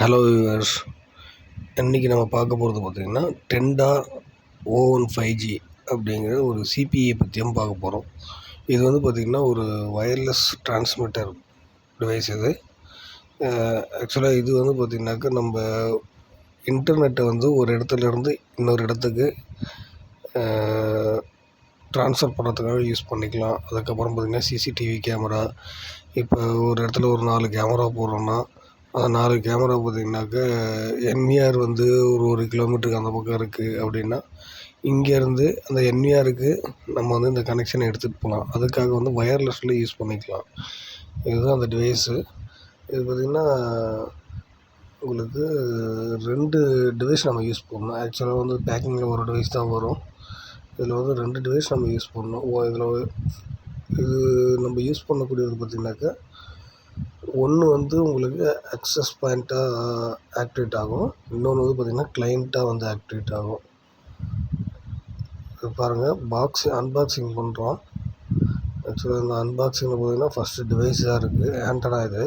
Hello viewers இன்றைக்கி நம்ம பார்க்க போகிறது பார்த்திங்கன்னா Tenda O one five G அப்படிங்கிற ஒரு சிபிஐ பற்றியும் பார்க்க போகிறோம் இது வந்து பார்த்திங்கன்னா ஒரு வயர்லெஸ் டிரான்ஸ்மிட்டர் டிவைஸ் இது. ஆக்சுவலாக இது வந்து பார்த்திங்கனாக்கா நம்ம இன்டர்நெட்டை வந்து ஒரு இடத்துல இருந்து இன்னொரு இடத்துக்கு ட்ரான்ஸ்ஃபர் பண்ணுறதுக்காக யூஸ் பண்ணிக்கலாம். அதுக்கப்புறம் பார்த்திங்கன்னா சிசிடிவி கேமரா இப்போ ஒரு இடத்துல ஒரு நாலு கேமரா போடுறோன்னா நாலு கேமரா பார்த்திங்கனாக்கா என்விஆர் வந்து ஒரு ஒரு கிலோமீட்டருக்கு அந்த பக்கம் இருக்குது அப்படின்னா இங்கேருந்து அந்த என்விஆருக்கு நம்ம வந்து இந்த கனெக்ஷனை எடுத்துகிட்டு போகலாம். அதுக்காக வந்து வயர்லெஸ்ஸில் யூஸ் பண்ணிக்கலாம். இதுதான் அந்த டிவைஸு இது பார்த்திங்கன்னா உங்களுக்கு ரெண்டு டிவைஸ் நம்ம யூஸ் பண்ணணும். ஆக்சுவலாக வந்து பேக்கிங்கில் ஒரு டிவைஸ் தான் வரும். இதில் வந்து ரெண்டு டிவைஸ் நம்ம யூஸ் பண்ணணும். இதில் இது நம்ம யூஸ் பண்ணக்கூடியது பார்த்திங்கனாக்கா ஒன்று வந்து உங்களுக்கு அக்சஸ் பாயிண்ட்டாக ஆக்டிவேட் ஆகும். இன்னொன்று வந்து பார்த்திங்கன்னா கிளைண்ட்டாக வந்து ஆக்டிவேட் ஆகும். இது பாருங்கள் பாக்ஸ் அன்பாக்சிங் பண்ணுறோம் ஆக்சுவலாக இந்த அன்பாக்சிங்கில் பார்த்திங்கன்னா ஃபஸ்ட்டு டிவைஸ் தான் இருக்குது ஆண்டனா இது.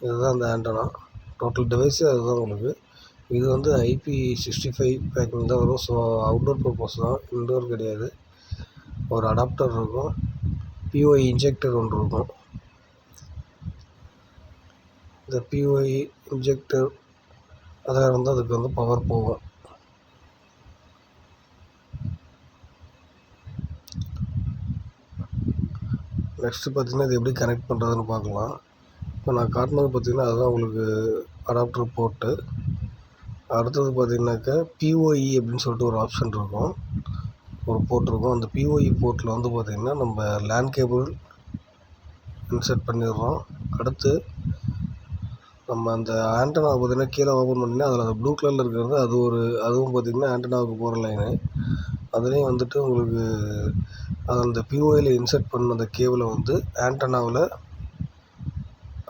இதுதான் அந்த ஆண்டனா டோட்டல் டிவைஸே அதுதான் உங்களுக்கு. இது வந்து ஐபி சிக்ஸ்டி ஃபைவ் பேக்கிங் தான் வரும். ஸோ அவுட்டோர் பர்பஸ் தான். இன்டோர் கிடையாது. ஒரு அடாப்டர் இருக்கும். பிஓஐ இன்ஜெக்டர் ஒன்று இருக்கும். இந்த பிஓஇ இன்ஜெக்டர் அதெல்லாம் இருந்தால் அதுக்கு வந்து பவர் போகும் நெக்ஸ்ட்டு பார்த்திங்கன்னா இது எப்படி கனெக்ட் பண்ணுறதுன்னு பார்க்கலாம். இப்போ நான் காட்டினது பார்த்திங்கன்னா அதுதான் உங்களுக்கு அடாப்டர் போர்ட்டு அடுத்தது பார்த்திங்கனாக்கா பிஓஇ அப்படின்னு சொல்லிட்டு ஒரு ஆப்ஷன் இருக்கும். ஒரு போர்ட் இருக்கும். அந்த பிஓஇ போர்ட்டில் வந்து பார்த்திங்கன்னா நம்ம லேண்ட் கேபிள் இன்சர்ட் பண்ணிடுறோம். அடுத்து நம்ம அந்த ஆண்டனாவை பார்த்திங்கன்னா கீழே ஓப்பன் பண்ணி அதில் அந்த ப்ளூ கலரில் இருக்கிறது அது ஒரு அதுவும் பார்த்திங்கன்னா ஆண்டனாவுக்கு போகிற லைனு அதுலேயும் வந்துட்டு உங்களுக்கு அது அந்த பிஓஐயில் இன்சர்ட் பண்ண அந்த கேபிளை வந்து ஆண்டனாவில்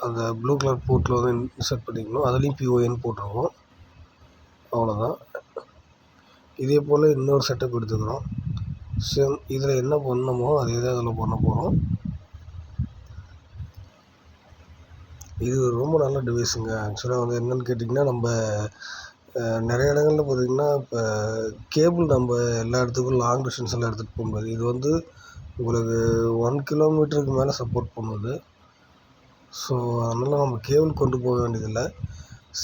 அந்த ப்ளூ கலர் போர்ட்டில் வந்து இன்சர்ட் பண்ணிக்கணும். அதுலேயும் பிஓஐன்னு போட்டிருக்கோம். அவ்வளோதான் இதே போல் இன்னொரு செட்டப் எடுத்துக்கிறோம். சேம் இதில் என்ன பண்ணணுமோ அதே தான் இதில் பண்ண போகிறோம் இது ரொம்ப நல்ல டிவைஸுங்க ஆக்சுவலாக வந்து என்னென்னு கேட்டிங்கன்னா நம்ம நிறைய இடங்களில் பார்த்திங்கன்னா இப்போ கேபிள் நம்ம எல்லா இடத்துக்கும் லாங் டிஸ்டன்ஸ் எல்லாம் எடுத்துகிட்டு போக முடியாது இது வந்து உங்களுக்கு ஒன் கிலோமீட்டருக்கு மேலே சப்போர்ட் பண்ணுது. ஸோ அதனால் நம்ம கேபிள் கொண்டு போக வேண்டியதில்லை.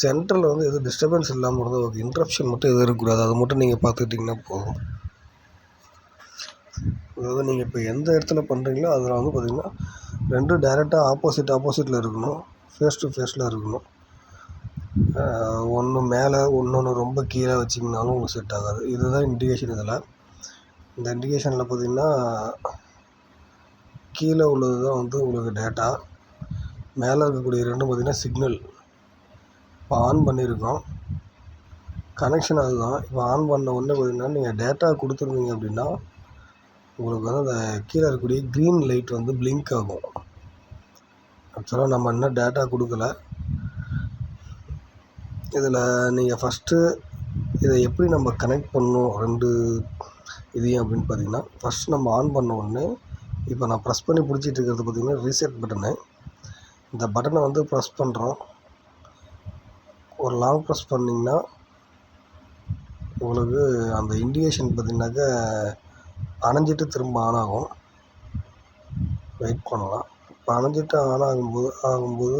சென்ட்ரலில் வந்து எதுவும் டிஸ்டர்பன்ஸ் இல்லாமல் இருந்தால் ஓகே இன்ட்ரப்ஷன் மட்டும் எதுவும் இருக்கக்கூடாது. அதை மட்டும் நீங்கள் பார்த்துக்கிட்டிங்கன்னா போதும். அதாவது நீங்கள் இப்போ எந்த இடத்துல பண்ணுறீங்களோ அதில் வந்து பார்த்திங்கன்னா ரெண்டும் டேரெக்டாக ஆப்போசிட் ஆப்போசிட்டில் இருக்கணும். ஃபேஸ் டு ஃபேஸில் இருக்கணும் ஒன்று மேலே இன்னொன்று ரொம்ப கீழே வச்சிங்கனாலும் உங்களுக்கு செட் ஆகாது. இதுதான் இண்டிகேஷன் இதில். இந்த இண்டிகேஷனில் பார்த்திங்கன்னா கீழே உள்ளது தான் வந்து உங்களுக்கு டேட்டா மேலே இருக்கக்கூடிய ரெண்டும் பார்த்திங்கன்னா சிக்னல் இப்போ ஆன் பண்ணியிருக்கோம். கனெக்ஷன் அதுதான். இப்போ ஆன் பண்ண உடனே பார்த்திங்கன்னா நீங்கள் டேட்டா கொடுத்துருந்தீங்க அப்படின்னா உங்களுக்கு வந்து அந்த கீழே இருக்கக்கூடிய க்ரீன் லைட் வந்து பிளிங்க் ஆகும். ஆக்சுவலாக நம்ம இன்னும் டேட்டா கொடுக்கல இதில் நீங்கள் ஃபஸ்ட்டு இதை எப்படி நம்ம கனெக்ட் பண்ணணும் ரெண்டு இதையும் அப்படின்னு பார்த்தீங்கன்னா ஃபஸ்ட் நம்ம ஆன் பண்ண உடனே இப்போ நான் ப்ரெஸ் பண்ணி பிடிச்சிட்டு இருக்கிறது பார்த்திங்கன்னா ரீசெட் பட்டனு இந்த பட்டனை வந்து ப்ரெஸ் பண்ணுறோம் ஒரு லாங் ப்ரெஸ் பண்ணிங்கன்னா உங்களுக்கு அந்த இண்டிகேஷன் பார்த்திங்கனாக்கா அணைஞ்சிட்டு திரும்ப ஆன் ஆகும். வெயிட் பண்ணலாம். இப்போ அணைஞ்சிட்டு ஆன் ஆகும்போது ஆகும்போது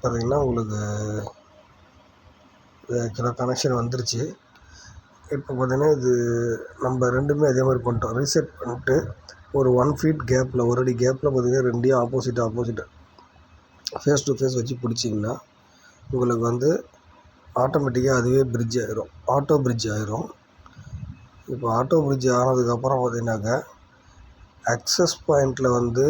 பார்த்திங்கன்னா உங்களுக்கு சில கனெக்ஷன் வந்துருச்சு. இப்போ பார்த்திங்கன்னா இது நம்ம ரெண்டுமே அதே மாதிரி பண்ணிட்டோம். ரீசெட் பண்ணிட்டு ஒரு ஒன் ஃபீட் கேப்பில் ஒரு அடி கேப்பில் பார்த்திங்கன்னா ரெண்டையும் opposite opposite face to face வச்சு பிடிச்சிங்கன்னா உங்களுக்கு வந்து ஆட்டோமேட்டிக்காக அதுவே பிரிட்ஜ் ஆயிரும். ஆட்டோ பிரிட்ஜ் ஆயிரும். இப்போ ஆட்டோ பிரிட்ஜ் ஆனதுக்கப்புறம் பார்த்திங்கனாக்கா அக்சஸ் பாயிண்ட்டில் வந்து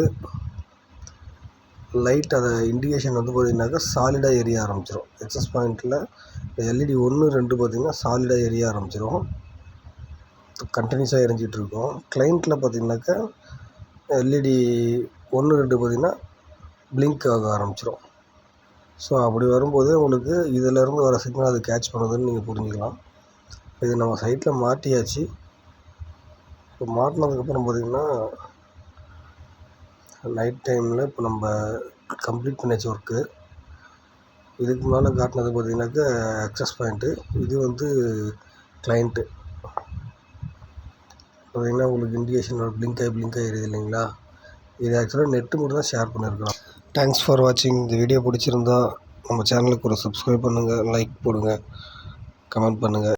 லைட் அதை இண்டிகேஷன் வந்து பார்த்திங்கனாக்கா சாலிடாக எரிய ஆரம்பிச்சிடும் எக்ஸஸ் பாயிண்ட்டில் எல்இடி ஒன்று ரெண்டு பார்த்திங்கன்னா சாலிடாக எரிய ஆரம்பிச்சிடும் கண்டினியூஸாக எரிஞ்சிட்டு இருக்கும். கிளைண்ட்டில் பார்த்திங்கனாக்கா எல்இடி ஒன்று ரெண்டு பார்த்திங்கன்னா பிளிங்க் ஆக ஆரம்பிச்சிடும் ஸோ அப்படி வரும்போது உங்களுக்கு இதிலேருந்து வர சிக்னல் அது கேட்ச் பண்ணுதுன்னு நீங்கள் புரிஞ்சுக்கலாம். இது நம்ம சைட்டில் மாட்டியாச்சு. இப்போ மாட்டினதுக்கப்புறம் பார்த்திங்கன்னா நைட் டைமில் இப்போ நம்ம கம்ப்ளீட் பண்ணியாச்சு ஒர்க்கு இதுக்கு முன்னால் காட்டினது பார்த்திங்கனாக்கா அக்சஸ் பாயிண்ட்டு இது வந்து கிளைண்ட்டு பார்த்தீங்கன்னா உங்களுக்கு இண்டிகேஷன் பிளிங்க் ஆகி பிளிங்க் ஆகிடுது இல்லைங்களா? இது ஆக்சுவலாக நெட்டு மட்டும் தான் ஷேர் பண்ணியிருக்கலாம் தேங்க்ஸ் ஃபார் வாட்சிங் இந்த வீடியோ பிடிச்சிருந்தா நம்ம சேனலுக்கு ஒரு சப்ஸ்கிரைப் பண்ணுங்கள் லைக் போடுங்க கமெண்ட் பண்ணுங்கள்